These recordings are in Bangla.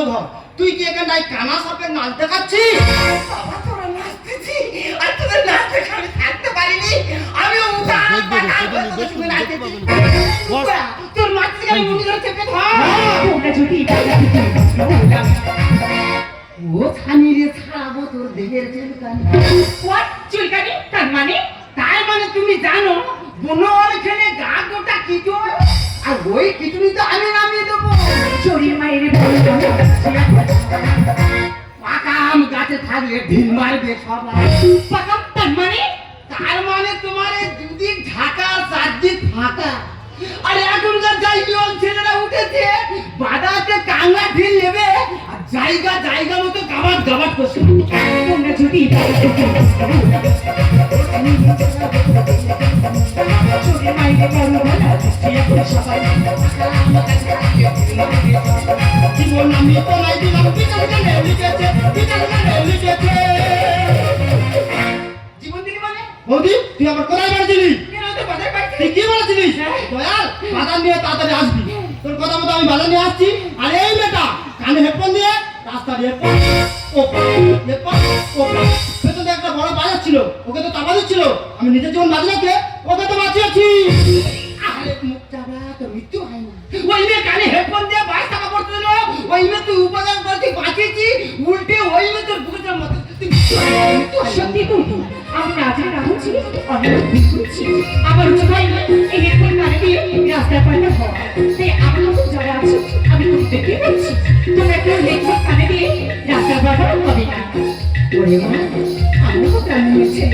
বংশধর তুই কি এখানটায় কানা সাপের নাচ দেখাচ্ছিস? বাবা তোরা নাচতেছি আর তোদের নাচ দেখে আমি থাকতে পারিনি। আমি উঠা নাচতেছি তোর নাচ থেকে আমি মুন্ডি ধরে চেপে ধর। তোমরা যদি ও ছানি রে ছাড়াবো তোর দেহের চুলকানি। হোয়াট চুলকানি? তার মানে? তার মানে তুমি জানো বনোয়ার খেলে গা গোটা কিচুর আর ওই কিচুরি তো আমি নামিয়ে দেবো। চুরির মায়ের পাকা গাছে থাকলে ঢিল মারবে সবাই। পাকা তার মানে? তার মানে তোমার দুদিক ঢাকা চারদিক ফাঁকা। আর এখনকার যাই ছেলেরা উঠেছে বাদাতে কাঙ্গা ঢিল নেবে আর জায়গা জায়গা মতো গাবাট গাবাট করছে। তোমরা যদি মাইরে জীবন আমি তোমায় দিলাম পিতার গানে লিখেছে পিতার গানে লিখেছে জীবন দিলি মানে বৌদি তুই আমার কোথায় বেড়েছিলি? কেন তো বাজার পাইছে তুই কি বলেছিলিস দয়াল বাজার নিয়ে তাড়াতাড়ি আসবি। তোর কথা মতো আমি বাজার নিয়ে আসছি। আর এই মেয়েটা কানে হেডফোন দিয়ে রাস্তা দিয়ে একটা বড় বাজার ছিল ওকে তো চাপা দিচ্ছিল। আমি নিজের জীবন বাজি সত্যি তো আমি রাজা রাহুলছি অনেক ভুল করেছি আমার উপায় এই কানে দিয়ে রাস্তায় পাল্টা হওয়া তাই আমার মতো যারা আছে, আমি প্রত্যেককে বলছি, তোমরা কেউ হেডফোন কানে দিয়ে রাস্তার পাল্টা হবে না। ওরে মা আমি তো প্রাণ বুঝে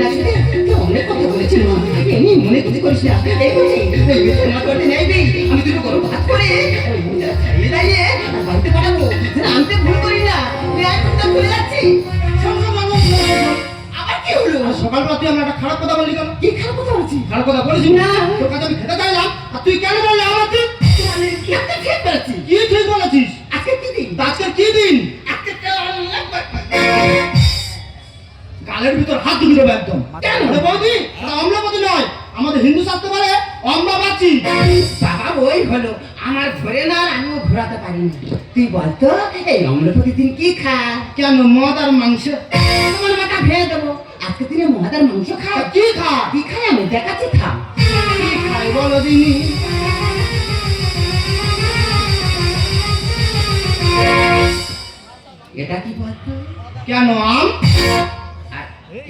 না শুনে তুই অনেক কথা বলেছিল মা। এমনি মনে কিছু করিস না। এই বুঝি এই বিষয় না করতে নেই আমি দুটো গরু ভাত করে ছাড়িয়ে দাঁড়িয়ে বাড়িতে পাঠাবো। আনতে ভুল করি না। তুই আর ভুলে যাচ্ছি। সকালবেলা তুই আমার একটা খারাপ কথা বললি কেন? কি খারাপ কথা বলছি? খারাপ কথা বলেছি না। তোর কাছে আমি খেতে চাইলাম আর তুই কেন বললি আমার তুই কি? একটা ঠিক করেছি কি ঠিক বলেছিস? আজকে কি দিন? আজকের কি দিন? আজকে গালের ভিতর হাত ঢুকে দেবো একদম। কেন? আরে বৌদি এটা অম্লপতি নয়। আমাদের হিন্দু শাস্ত্র বলে অম্বাবাচি বাবা ওই হলো। আমার ঘরে না আর আমিও ঘোরাতে পারিনি। তুই বলতো এই অম্লপতি দিন কি খা? কেন মদ আর মাংস? তোমার মাথা ভেঙে দেবো। আজকে দিনে মহাদার মাংস খা তা কি খা কি খাই আমি দেখাচ্ছি খা কি বলো দিনি? এটা কি কেন আম?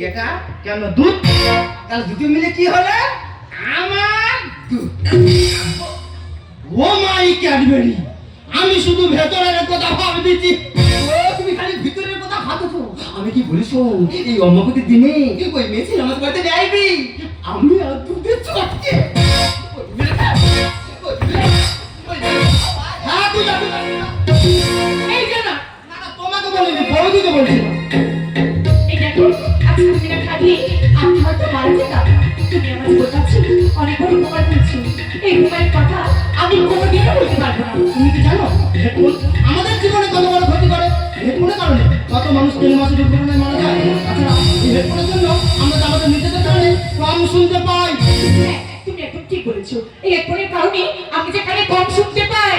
এটা কেন দুধ? তাহলে দুটো মিলে কি হলো? আমার দুধ। ও মাই ক্যাডবেরি আমি শুধু ভেতরের কথা ভাবতেছি। তুমি খালি ভিতরের কথা আমি কি বলিস এই অম্মপতির দিনে ওই মেয়ে আমার বাড়িতে যাইবি আমি আর দুধের চটকে হ্যাঁ তুই এই যে বলেছ? এই হেডফোনের কারণে আমি যেখানে কম শুনতে পাই।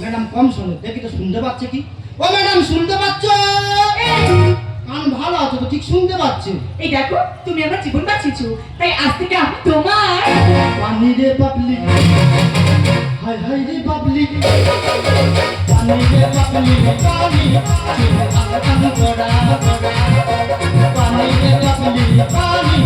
ম্যাডাম কম শোনো দেখি তো শুনতে পাচ্ছে কি? ও ম্যাডাম শুনতে পাচ্ছ? কান ভালো আছে তো ঠিক শুনতে পাচ্ছে। এই দেখো তুমি আমার জীবন বাঁচিয়েছো। তাই আজ থেকে আমি তোমার পানি রে পাবলিক হাই হাই রে পাবলিক পানি রে পাবলিক পানি। করা পানি রে পাবলিক পানি।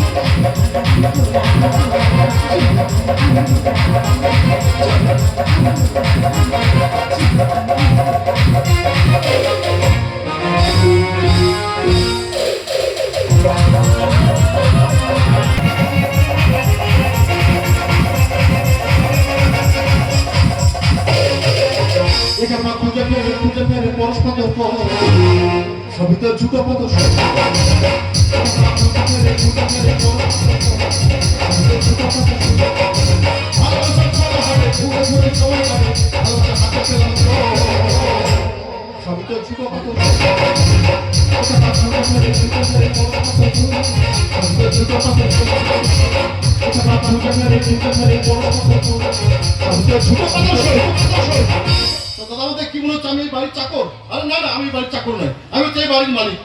তো দাদা আমাদের কি মনে হচ্ছে আমি বাড়ির চাকর? আরে না না, আমি বাড়ির চাকর নয়। আমি হচ্ছে বাড়ির মালিক।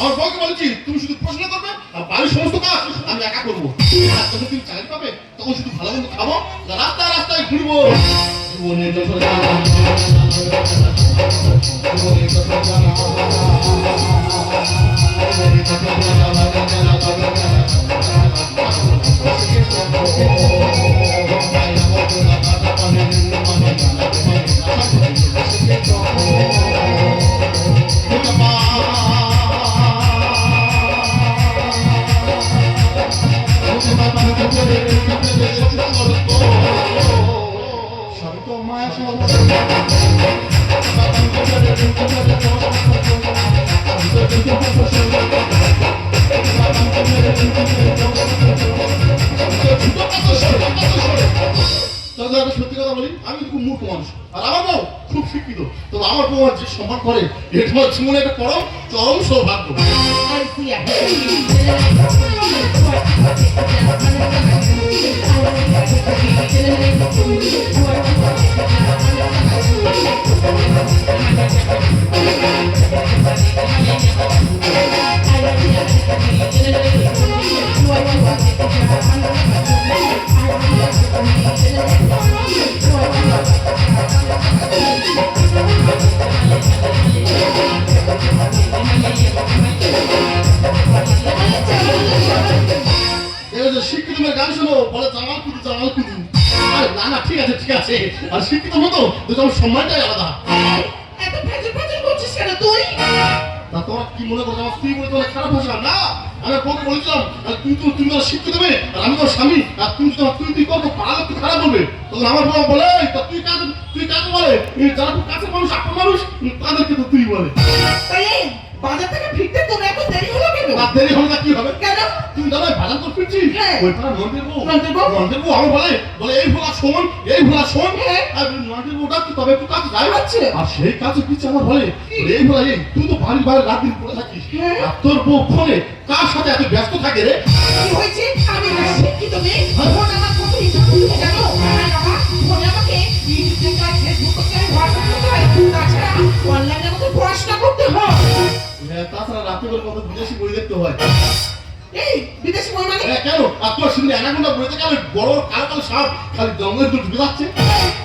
আমার বউকে বলেছি, তুমি শুধু প্রশ্ন করবে আর বাড়ির সমস্ত কাজ আমি একা করব। আর যখন তুমি চাকরি পাবে, তখন শুধু ভালো মন্দ খাব রাস্তায় রাস্তায় ঘুরবো। জীবনে যত জীবনে যত সত্যি কথা বলি আমি খুব মূর্খ মানুষ। আর আমার খুব শিক্ষিত তবে আমার আমার যে সম্মান করে, এটা আমার জীবনে একটা পরম চরম সৌভাগ্য। এই যে শিক্ষিত গান শোনো বলে জামাল কুদু জামাল কুদু আরে না না ঠিক আছে ঠিক আছে। আর শিক্ষিত মতো তো তোমার সম্মানটাই আলাদা। এত ভেজর ভেজর করছিস কেন তুই? তা তোমার কি মনে করছ আমার স্ত্রী বলে তোমার খারাপ ভাষা না। আমি ফোন বলেছিলাম তুমি তো তুমি আমার শিক্ষিত দেবে আর আমি তোর স্বামী, আর তুমি তো তুই তুই করব? পাড়া তুই খারাপ বলবে তখন আমার বাবা বলে তুই কাজ তুই কাজ বলে? যারা কাছে মানুষ আপন মানুষ, তাদেরকে তো তুই বলে। তাই বাজার থেকে ফিরতে তোর এত দেরি হলো কেন? আর দেরি হলে না কি হবে? কেন? তুমি দাদা বাজার তো ফিরছি হ্যাঁ। ওই পাড়া নন্দের বউ। নন্দের বউ? নন্দের বউ আমার বলে বলে এই ভোলা শোন এই ভোলা শোন। হ্যাঁ। আর নন্দের বউটা কি তবে একটু কাজ যায়? আচ্ছা। আর সেই কাজে পিছে আমার বলে এই ভোলা এই তুই তো বাড়ির বাইরে রাত দিন পড়ে থাকিস। হ্যাঁ। আর তোর বউ ফোনে কার সাথে এত ব্যস্ত থাকে রে? কি হয়েছে? আমি শিক্ষিত মেয়ে। ফোন আমার কত ইম্পর্টেন্ট জানো? ফোন আমাকে আর ফেসবুক আর হোয়াটসঅ্যাপ করতে হয় তাছাড়া হ্যাঁ তাছাড়া রাতে করে কত বিদেশি বই দেখতে হয়? এই বিদেশি বই মানে? হ্যাঁ কেন? আর তোর সঙ্গে অ্যানাকোন্ডা বইতে গেলে বড় কালো কালো সাপ খালি জঙ্গলের তো ঢুকে যাচ্ছে।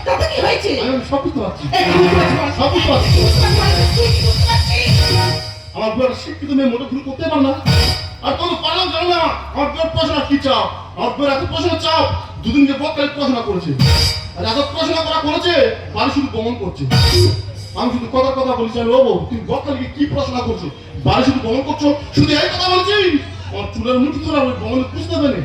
তাতে কি হয়েছে? আমি সব বুঝতে পারছি এই, বুঝতে পারছি, সব বুঝতে পারছি বুঝতে পারছি, তুই কি বুঝতে পারছিস? আমার বউয়ের শিক্ষিত মেয়ে মোটে ভুল করতে পার না। আর কোনো পারলাম জানো না। আমার বউয়ের পড়াশোনা কি চাও? আমার বউয়ের এত পড়াশোনা চাও দুদিন যে বক পড়াশোনা করেছে। আর এত পড়াশোনা করা করেছে বাড়ি শুধু গমন করছে। আমি শুধু কথা কথা বলছি, আমি ও তুমি গতকালকে কি পড়াশোনা করছ? বাড়ি শুধু গমন করছ? শুধু এই কথা বলছি? আমার চুলের মুঠি তোরা গমনে বুঝতে পারি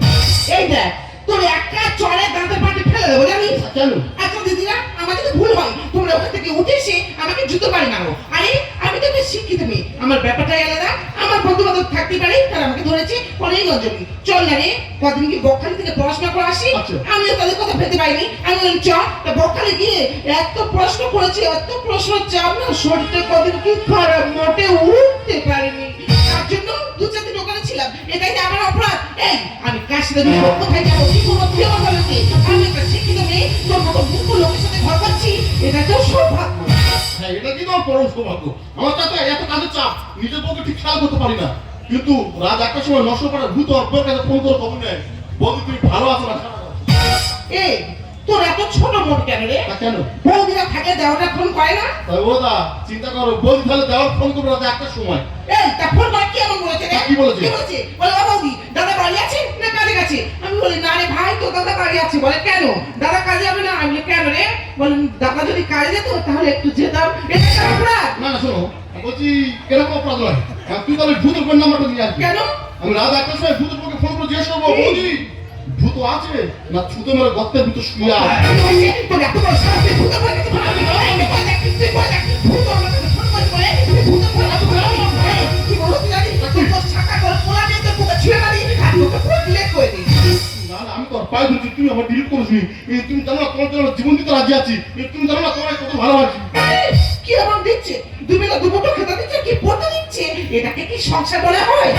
এই দেখ তোর একটা চড়ে দাঁতের পাটি ফেলে দেবো জানিস? কেন? আচ্ছা দিদিরা আমার যদি ভুল হয় তোমরা ওখান থেকে উঠে এসে আমাকে জুতো পারি মারো। আরে আমি তো শিক্ষিত মেয়ে। আমার ব্যাপারটাই আলাদা। আমার বন্ধু বান্ধব থাকতে পারে তারা আমাকে ধরেছে অনেক গঞ্জমি চল না রে কদিন কি বকখালি থেকে পড়াশোনা করে আসি? আচ্ছা। আমিও তাদের কথা পেতে পারিনি আমি বললাম চ বকখালি গিয়ে এত প্রশ্ন করেছে এত প্রশ্ন চাপ না শরীরটা কদিন কি খারাপ মোটে উঠতে পারিনি। তার জন্য দু চার এটাই আমার অপরাধ। এই আমি কাশ্মীরে সাথে কোথায় যাব? কি করব? তুই আমার বলতে আমি একটা শিক্ষিত মেয়ে। তোর মতো মূর্খ লোকের সাথে ঘর করছি। এটা তো সৌভাগ্য। হ্যাঁ এটা কি তোমার পরম সৌভাগ্য? আমার তাতে এত কাজের চাপ। নিজের পক্ষে ঠিক খেয়াল করতে পারি না। কিন্তু রাত একটার সময় নষ্ট করার ভূত অর্পের কাছে ফোন করে খবর নেয়। বন্ধু তুমি ভালো আছো না এই তোর এত ছোট মন কেন রে? কেন? বৌদিরা থাকে দেওয়াটা ফোন করে না? তাই ও দা চিন্তা করো বৌদি তাহলে দেওয়ার ফোন করবে রাতে একটার সময়। এই তা ফোন করে কি এমন বলেছে রে? কি বলেছে? কি বলেছে? বলে ও বৌদি দাদা বাড়ি আছে না কাজে গেছে? আমি বলি না রে ভাই তো দাদা কাজে আছে। বলে কেন? দাদা কাজে যাবে না? আমি বলি, কেন রে? বলেন দাদা যদি কাজে যেত তাহলে একটু যেতাম। এটা একটা অপরাধ। না না শোনো বলছি এরকম অপরাধ নয় তুই তাহলে ভূতের ফোন নাম্বারটা নিয়ে আসবি। কেন? আমি রাত একটার সময় ভূতের ফোন করে জিজ্ঞেস করব বৌদি ভূত আছে? না ছুতো মেরে গর্তের ভিতর শুয়ে কি দিচ্ছে? দুবেলা দুপুরটা খেতে দিচ্ছে কি? পড়তে দিচ্ছে? এটাকে কি সংসার বলে হয়?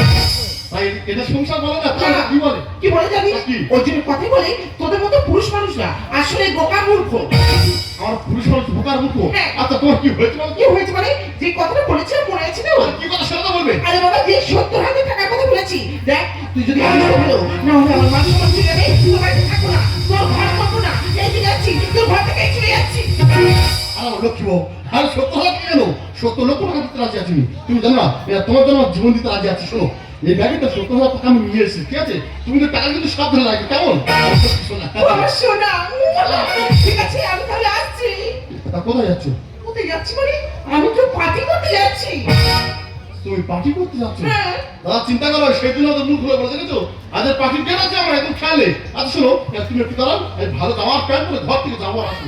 তাই এটা সংসার বলে না কি বলে? কি বলে জানিস? ওই জন্য কথা বলে তোদের মতো পুরুষ মানুষরা আসলে বোকা মূর্খ। আমার পুরুষ মানুষ বোকার মুখ হ্যাঁ। আচ্ছা তোমার কি হয়েছে কি হয়েছে মানে? যে কথাটা বলেছিলাম মনে আছে না কি কথা সেটা বলবে? আরে বাবা যে সত্তর হাজার টাকার কথা বলেছি দেখ তুই যদি আমি বলো না হলে আমার মান সম্মান যাবে তোর বাড়িতে থাকব না তোর ঘর করব না এই যে যাচ্ছি তোর ঘর থেকে চলে যাচ্ছি। আমার লক্ষ্মী আর সত্য হাজার কেন? সত্য লক্ষ টাকা দিতে রাজি আছি তুমি জানো না এরা তোমার জন্য জীবন দিতে রাজি আছি শোনো। এই ব্যাগে তো সত্তর হাজার টাকা আমি নিয়ে এসেছি ঠিক আছে? তুমি তো টাকা কিন্তু সাবধানে রাখবে কেমন? সোনা ঠিক আছে আমি তাহলে আসছি। তা কোথায় যাচ্ছ? কোথায় যাচ্ছি মানে আমি তো পার্টি করতে যাচ্ছি। তুমি পার্টি করতে যাচ্ছ? হ্যাঁ। দাদা চিন্তা করো সেই জন্য তো মুখ খুলে বলে দেখেছ? আজ পার্টির ডেট আছে আমার একদম খেয়ালে আচ্ছা শোনো তুমি একটু দাঁড়াও ভালো জামার প্যান্ট করে ঘর থেকে যাব আসব।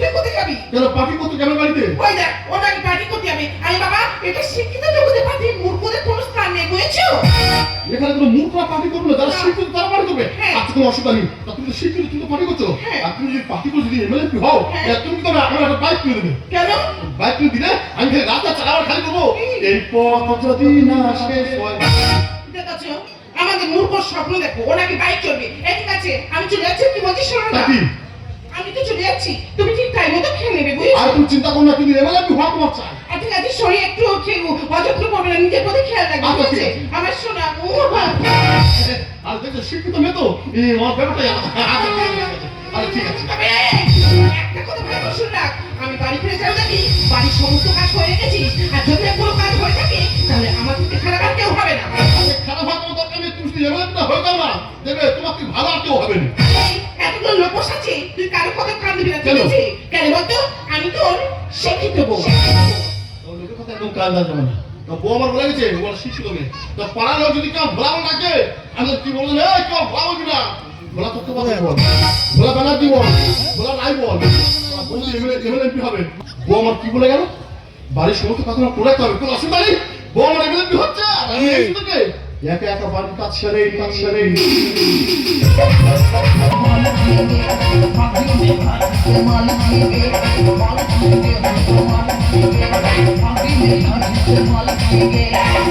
তুই কোথায় যাবি? কেন পার্টি করতে কেন বাড়িতে? ওই দেখ ওটাকে পার্টি করতে যাবে? আরে বাবা এটা শিক্ষিত জগতে পার্টি মূর্খদের কোনো স্থান নেই বুঝেছ? এখানে কোনো মূর্খরা পার্টি করবে না যারা শিক্ষিত তারা পার্টি করবে। হ্যাঁ। আচ্ছা কোনো অসুবিধা নেই। তা তুমি তো শিক্ষিত তুমি তো পার্টি করছ। হ্যাঁ। আর তুমি যদি পার্টি করে যদি এমএলএ হও হ্যাঁ। তুমি তো আমার একটা বাইক কিনে দেবে। কেন? বাইক কিনে দিলে আমি খালি রাস্তা চালাবার খালি করব। এই পথ যদি না শেষ হয়। দেখাচ্ছো আমাদের মূর্খ স্বপ্ন দেখো ও নাকি বাইক চলবে ঠিক আছে আমি চলে যাচ্ছি কি বলছিস শোনো না? কি আমি তো চলে যাচ্ছি। তুমি ঠিক টাইম মতো খেয়ে নেবে বুঝেছ? আর তুমি চিন্তা করো না কিন্তু এমএলএ হওয়া তোমার চাই। আর ঠিক আছে শরীর একটু খেয়ে অযত্ন করবে না নিজের প্রতি খেয়াল রাখবে আচ্ছা, ঠিক আছে। আমার শোনা ও আর দেখছ শিক্ষিত মেয়ে তো। আমার ব্যাপারটা আচ্ছা, আরে ঠিক আছে। তবে একটা কথা ভালো শুনে রাখ। আমি বাড়ি ফিরে যাব নাকি? বাড়ির সমস্ত কাজ করে রেখেছিস? আর যদি কোনো কাজ হয়ে থাকে তাহলে আমার থেকে খারাপ আর কেউ হবে না। তুমি যদি এমএলএ হয়ে যাও দেবে তোমার ভালো আর কেউ হবে না। এতগুলো লোক বসাচ্ছে তুই কারও কথা কান দিবি না কেন? কেন বলতো? আমি তোর শিক্ষিত বউ। লোকের কথা একদম কাজ না যাবে না। বউ আমার বলে গেছে বল শিক্ষিত মেয়ে। তো পাড়ার লোক যদি কেউ ভোলা ডাকে আমি কি বলব এই কেউ ভোলা বলবি না। ভোলা তত্ত্ব কথা বল। ভোলা ব্যানার্জি বল। ভোলা রাই বল। বলছি এমএলএ এমএলএ হবে বউ আমার কি বলে গেল? বাড়ির সমস্ত কথা আমার করে হবে কোনো অসুবিধা নেই। বউ আমার এমএলএ হচ্ছে আমি এসে থেকে একা একা বাড়ির কাজ সেরে কাজ সেরে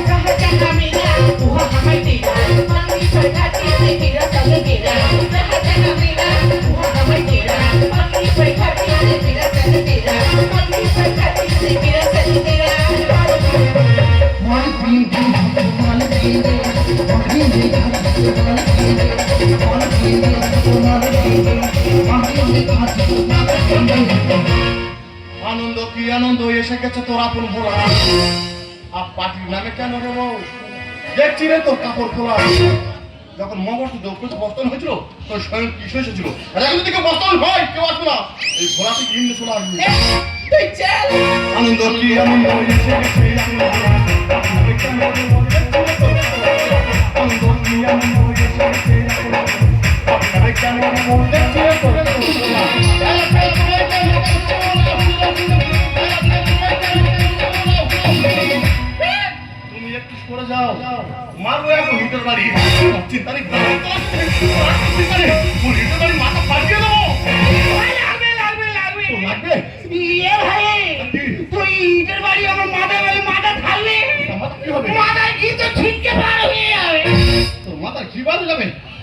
कहा আনন্দ কি আনন্দ? এসে গেছে তোর আপন ভোলা। আর পার্টির নামে কেন রে বউ? দেখছি রে তোর কাপড় খোলা। যখন মগজ দক্ষিণ বস্তন হয়েছিল তোর স্বয়ং কিস এসেছিল? আর এখন থেকে বস্তন হয় কেউ আসবে না। এই ঘোড়াটি গিন্দ শোনা আসবে। আনন্দ কি আনন্দ? এসে গেছে তুমি একটু সরে যাও। মারবো এখন হিটের বাড়ি। চিন্তা নেই। হিটের বাড়ি মাথা ফাটিয়ে দেবো।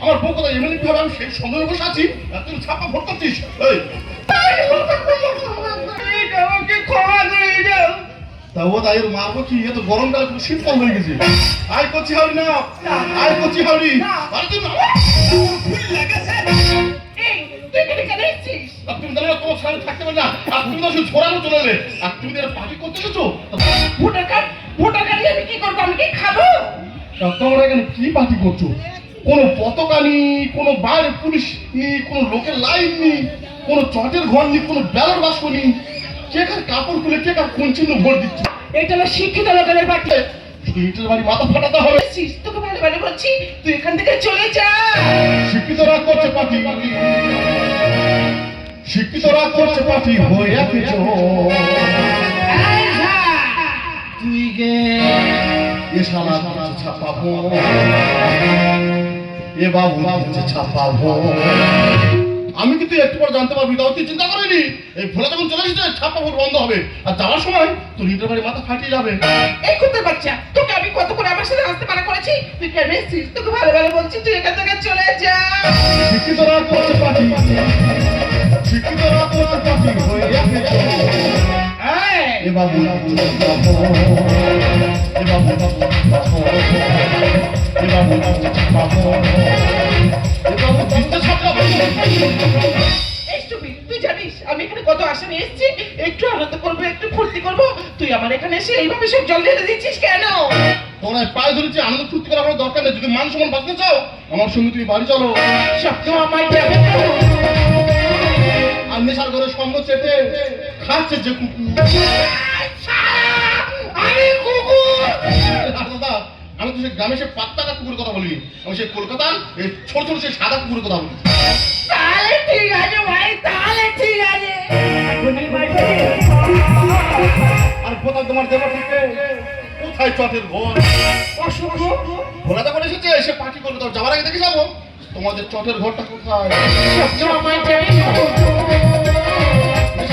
আমার বউ কথা এমনি হবে আমি সেই সন্দেহ বসে আছি। তুই ছাপা ভোট করছিস? এই। তুই এর মারবো কি? গরমকালে খুব শীতকাল হয়ে গেছে। আয় করছি হাওড়ি না। আয় করছি হাওড়ি। আরে তুই তুমি তোমার সামনে থাকতে পারে না। আর তুমি তো শুধু ছোড়ানো চলে এলে। আর তুমি তো পার্টি করতে গেছো ভোটার কার্ড ভোটার কার্ড আমি কি করব? আমি কি খাব? তোমরা এখানে কি পার্টি করছ? কোনো পতাকা নেই কোনো বাইরে পুলিশ নেই কোনো লোকের লাইন নেই কোনো চটের ঘর নেই কোনো ব্যালট বাক্স নেই। কে কার কাপড় খুলে কে কার কোন চিহ্ন ভোট দিচ্ছে? এটা হলো শিক্ষিত লোকেদের পার্টি। ইটের বাড়ি মাথা ফাটাতে হবে। তোকে ভালো ভালো বলছি তুই এখান থেকে চলে যা। শিক্ষিতরা করছে পার্টি। শিক্ষিতরা করছে পার্টি হয়ে কিছু তুই গে এ দিচ্ছে ছাপাবো এ বাবু ছাপাবো। আমি কিন্তু একটু পর জানতে পারবি তাও তুই চিন্তা করিনি? এই ভোলা যখন চলে এসেছে ছাপা ভোট বন্ধ হবে। আর যাওয়ার সময় তোর ইটের বাড়ি মাথা ফাটিয়ে যাবে। এই কুত্তার বাচ্চা তোকে আমি কত করে আমার সাথে আসতে মানা করেছি? তুই কেন এসেছিস? তোকে ভালো ভালো বলছি তুই এখান থেকে চলে যা। শিক্ষিতরা করছে পার্টি শিক্ষিতরা করছে পার্টি হয়ে এ বাবু তুই জানিস আমি এখানে কত আশা নিয়ে এসেছি একটু আনন্দ করব একটু ফুর্তি করব। তুই আমার এখানে এসে এইভাবে সব জল ঢেলে দিচ্ছিস কেন? তোমরা পায়ে ধরেছি আনন্দ ফুর্তি করার কোনো দরকার নেই। যদি মান সম্মান বাঁচতে চাও আমার সঙ্গে তুমি বাড়ি চলো। আমায় যাবে তো আর নেশার ঘরে সঙ্গ চেটে খাচ্ছে যে কুকুর আমি কুকুর দাদা আমি তো সে গ্রামে সে পাত্তাকা কুকুরের কথা বলিনি। আমি সেই কলকাতার এই ছোট ছোট সেই সাদা কুকুরের কথা বলি তাহলে ঠিক আছে ভাই তাহলে ঠিক আছে। আর কোথায় তোমার দেবো ঠিক কোথায় চটের ঘর? ভোলা যখন এসেছে সে পার্টি করবে তো যাওয়ার আগে দেখে যাব। তোমাদের চটের ঘরটা কোথায়?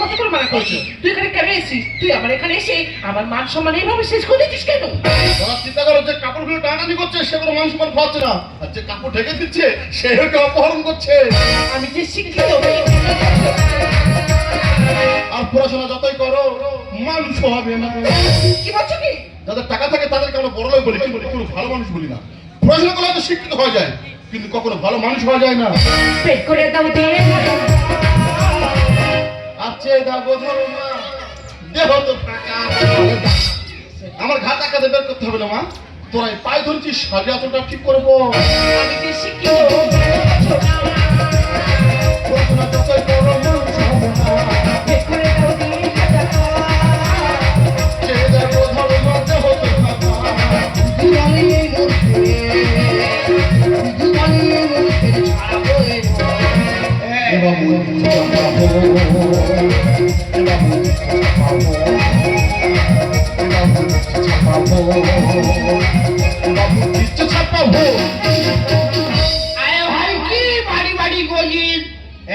কত করে মানা করছি? তুই এখানে কেন এসেছিস? তুই আমার এখানে এসে আমার মান সম্মান এইভাবে শেষ করে দিচ্ছিস কেন? যারা চিন্তা করো যে কাপড়গুলো টানাটানি করছে সেগুলো মান খাওয়াচ্ছে না। আর যে কাপড় ঢেকে দিচ্ছে সে ওকে অপহরণ করছে। আমি যে শিক্ষিত আর পড়াশোনা যতই করো মানুষ হবে না। কি বলছো কি? যাদের টাকা থাকে তাদেরকে আমরা বড় লোক বলি। কি বলি কোনো ভালো মানুষ বলি না। পড়াশোনা করলে হয়তো শিক্ষিত হওয়া যায় কিন্তু কখনো ভালো মানুষ হওয়া যায় না। পেট করে দাও মা। দেহ তো ফাঁকা আমার ঘাট টাকাতে বের করতে হবে না মা। তোরাই পায়ে ধরছিস অতটা ঠিক করব। আমি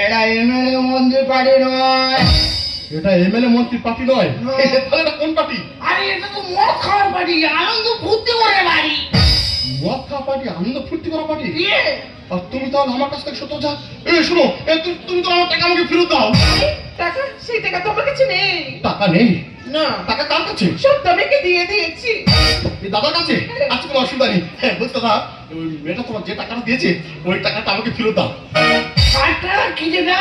এটা এমএলএ মন্দির বাড়ি নয়। এটা এমএলএ মন্ত্রী পার্টি নয়। তাহলে এটা কোন পার্টি? আরে এটা তো মদ খাওয়ার বাড়ি আনন্দ ফুর্তি করে বাড়ি। মদ খাওয়া পার্টি আনন্দ ফুর্তি করা পার্টি? ইয়ে! আর তুমি তাহলে আমার কাছ থেকে সত্য যা এই শোনো তুমি তো আমার টাকা আমাকে ফেরত দাও। টাকা? সেই টাকা তো আমার কাছে নেই। টাকা নেই? না। টাকা কার কাছে? সব তোমাকে দিয়ে দিয়েছি। এই দাদার কাছে? আচ্ছা কোনো অসুবিধা নেই। হ্যাঁ বুঝতে দাদা ওই মেয়েটা তোমার যে টাকাটা দিয়েছে ওই টাকাটা আমাকে ফেরত দাও। টাকা কিনে না?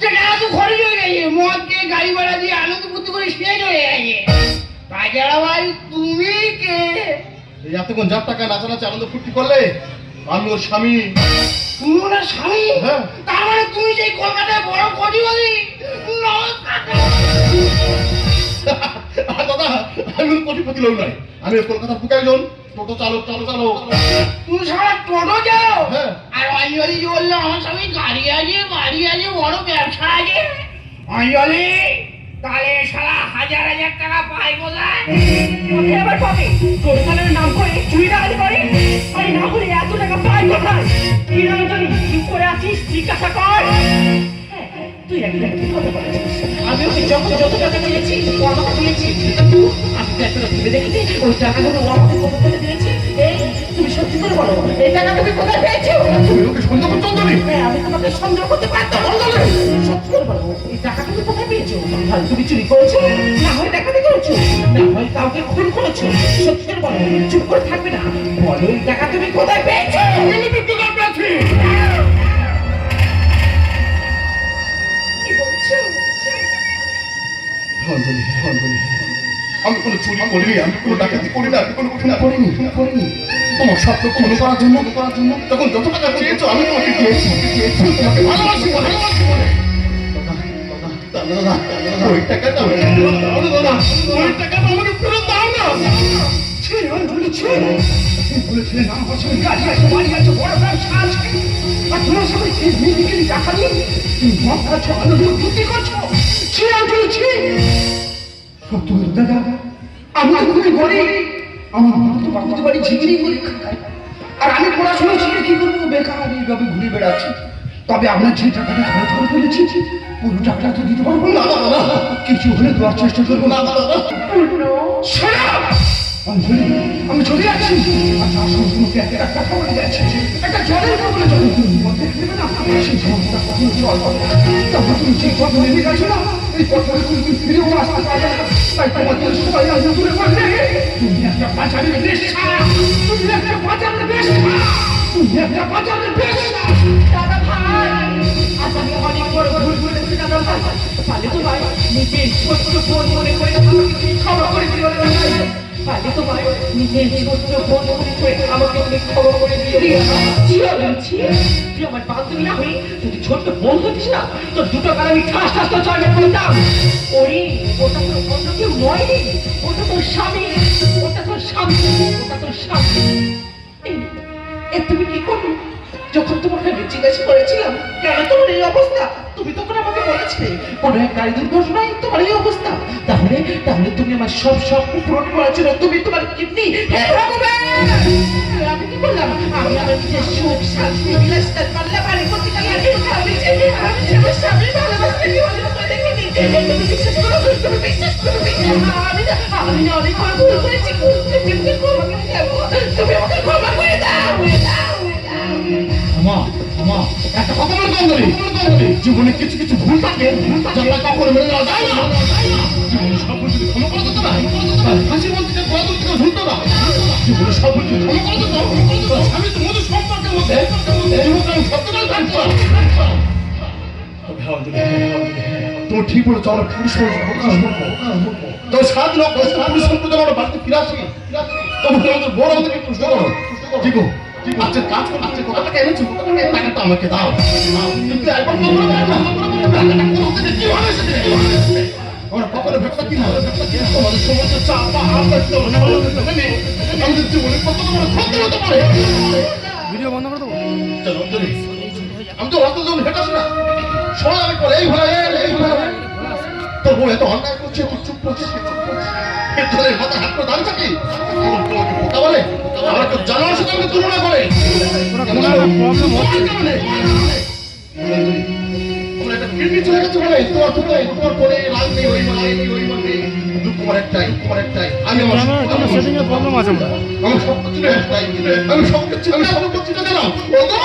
সেটা তো খরচ হয়ে গেছে। মদ দিয়ে গাড়ি ভাড়া দিয়ে আনন্দ ফুর্তি করে শেষ হয়ে গেছে। তাছাড়া ভাই তুমি কে? এই এতক্ষণ যার টাকা নাচানাচি আনন্দ ফুর্তি করলে আমি ওর স্বামী। তুমি ওনার স্বামী? হ্যাঁ। তার মানে তুমি সেই কলকাতায় বড় কোটিপতি দাদা আমি কোনো কোটিপতি লোক নয় আমি কলকাতার বুকে একজন টোটো চালক চালক চালক। তুমি সারা টোটো যাও হ্যাঁ। আর অঞ্জলি বলল আমার স্বামী গাড়ি আছে বাড়ি আছে বড় ব্যবসা আছে। অঞ্জলি তাহলে সারা হাজার হাজার টাকা পাই কোথায়? কোথায় আবার পাবে। নাম করে চুরি ডাকাতি করে? আরে না হলে এত টাকা পাই কোথায়? কি নাম জানি? চুপ করে আছিস জিজ্ঞাসা কর। হ্যাঁ, তুই একদিন একদিন কথা বলেছিস। আমি ওকে যখন যত টাকা দিয়েছি ও আমাকে দিয়েছি। আমি তো এতটা ভেবে দেখিনি ওই টাকাগুলো ও আমাকে করে দিয়েছি? সত্যি বলো এই টাকা তুমি কোথায় পেয়েছ? তুমি ওকে সন্দেহ করছ অঞ্জলি হ্যাঁ, আমি তোমাকে সন্দেহ করতে পারতাম সত্যি করে বলো এই টাকা তুমি কোথায় পেয়েছ? হয় তুমি চুরি করেছ? না হয় ডাকাতি করেছ? না হয় কাউকে খুন করেছ? সত্যি করে বলো চুপ করে থাকবে না। বলো এই টাকা তুমি কোথায় পেয়েছ? আমি বিদ্যুৎ পেয়েছি কি বলছো? অঞ্জলি অঞ্জলি আমি কোনো চুরি করিনি আমি কোনো ডাকাতি করি না আমি কোনো ঘটনা করিনি করিনি। তোমার স্বপ্ন পূর্ণ করার জন্য করার জন্য তখন যত টাকা চেয়েছো আমি তোমাকে দিয়েছি দিয়েছি ভালোবাসি ভালোবাসি বলে ওই টাকাটা দাদা, দাদা, ওই টাকাটা আমাকে ফেরত দাও না ছি, অঞ্জলি, ছি। তুমি বলেছিলে না, আমার সঙ্গে আছে, বাড়ি আছে, বড় ব্যবসা। আর তোমার সঙ্গে এই মেয়েটিকে টাকা নিয়ে তুমি মদ খাচ্ছ, আনন্দ ফুর্তি করছ। ছি, অঞ্জলি, ছি। সত্যি বলো, দাদা, আমি তো খুবই গরিব। আমার মা তো বাপুতে বাড়ি করে খায়। আর আমি পড়াশোনা শিখে কি করব? বেকার এইভাবে ঘুরে বেড়াচ্ছি। তবে আপনার যে টাকাটা খরচ করে ফেলেছি পুরো টাকাটা তো দিতে পারব না। কিছু হলে দেওয়ার চেষ্টা করব না। অঞ্জলি, আমি চলে যাচ্ছি। আচ্ছা আসুন তোমাকে একটা কথা বলে যাচ্ছি। একটা জলের বলে জল সেই সমস্ত কখনো জল তারপর তুমি যে পথ নেমে গেছো না? ফিরেও আসতে পারবে না তাই তোমাকে সবাই আজ দূরে করলে তুমি একটা বাজারের নেশা তুমি একটা বাজারের নেশা তুমি একটা বাজারের নেশা দাদা ভাই আজ আমি অনেক বড় ভুল করেছি দাদা ভাই পালে তো ভাই নিজের ছোট্ট বোন মনে করে আমাকে ক্ষমা করে দিও দাদা ভাই আমাকে ক্ষমা করে বান্ধবী না ছোট্ট বোন হতিস না তো দুটো কারণ আমি ঠাস ঠাস তো জয় করতাম ওরে, ওটা তোর অন্য কেউ নয় তোর ওটা তোর স্বামী, ওটা জিজ্ঞাসা করেছিলাম, কেন তোমার এই অবস্থা? তুমি তখন আমাকে বলেছিলে, কোনো এক গাড়ি দুর্ঘটনায় তোমার এই অবস্থা। তাহলে তাহলে তুমি আমার সব স্বপ্ন পূরণ জন্য তুমি তোমার কিডনি আমি আমি না অনেক আমাকে একটা কথা বলতো অঞ্জলি জীবনে কিছু কিছু ভুল থাকে যেগুলো কখনো মেনে নেওয়া যায় না। জীবনে সব ভুল যদি ক্ষমা করে দিত না মধ্যে যে গোড়া দুধ ঝুলতো না জীবনে সব ভুল যদি ক্ষমা করে তাহলে স্বামী তো মধু সম্পর্কের মধ্যে জীবন সত্যটাই থাকতো না। তবে হ্যাঁ হ্যাঁ অঞ্জলি, তুমি ঠিক বলেছ আমরা পুরুষ মানুষ তবে সাত লোক পুরুষ সম্পর্কে আমরা তবে বড় আমাদেরকে আচ্ছা কাজ করো আচ্ছা কথাটাকে এনেছো টাকাটা আমাকে দাও কিন্তু একবার তো তো বলো, টাকাটা কোথা থেকে কি? আমরা কখনো ভেবতা কি তোমাদের সমস্ত চাপ বা হাত রাখতে হবে না আমাদের তো না তোর বউ এত অন্যায় করছে তুই চুপ করছিস চুপ করছিস তোদের মাথা হাত করে দাঁড়িয়ে থাকি বোকা বলে আমার তো জানার সাথে আমাকে তুলনা করে মানে মানে আমি আমার আমার কোনো setting এর problem আছে মনে হয়। আমার সব কিছু একটাই আমি সব কিছু আমি সব কিছু দিলাম ও গো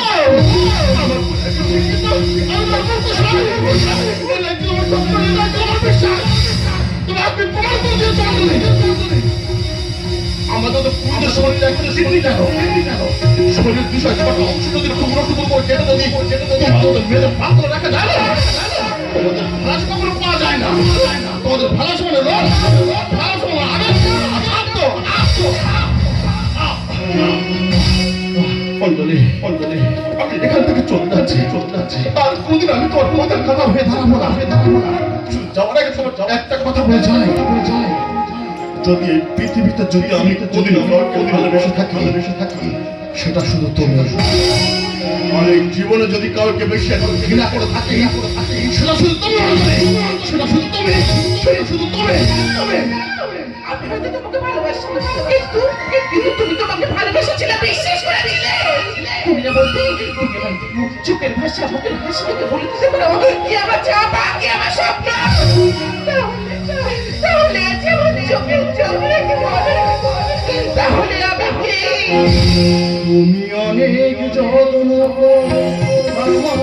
আমার তো বিশ্বাস আমাদের তো পুরো শরীর একবারে সিদ্ধি কেন আমি এখান থেকে চলে যাচ্ছি চলে যাচ্ছি। আর কোনদিন আমি তোর তোমাদের কথা হয়ে দাঁড়াবো না হয়ে দাঁড়াবো না। যাওয়ার আগে তোমার একটা কথা বলে যদি এই পৃথিবীতে যদি আমি কোনদিন ভালোবেসে থাকি ভালোবেসে থাকি। সেটা শুধু তুমি আর এই জীবনে যদি কাউকে বেশি এখন ঘৃণা করে থাকি সেটা শুধু তুমি সেটা শুধু তুমি সেটা শুধু তুমি তুমি আমি হয়তো তোমাকে ভালোবাসি কিন্তু কিন্তু তুমি তোমাকে বলতে চোখের ভাষা মুখের ভাষা থেকে বলে দিতে পারো কি আমার চাপা, কি আমার স্বপ্ন? তাহলে আজ চোখের চোখ রেখে তাহলে আমি তুমি অনেক যত্ন আমার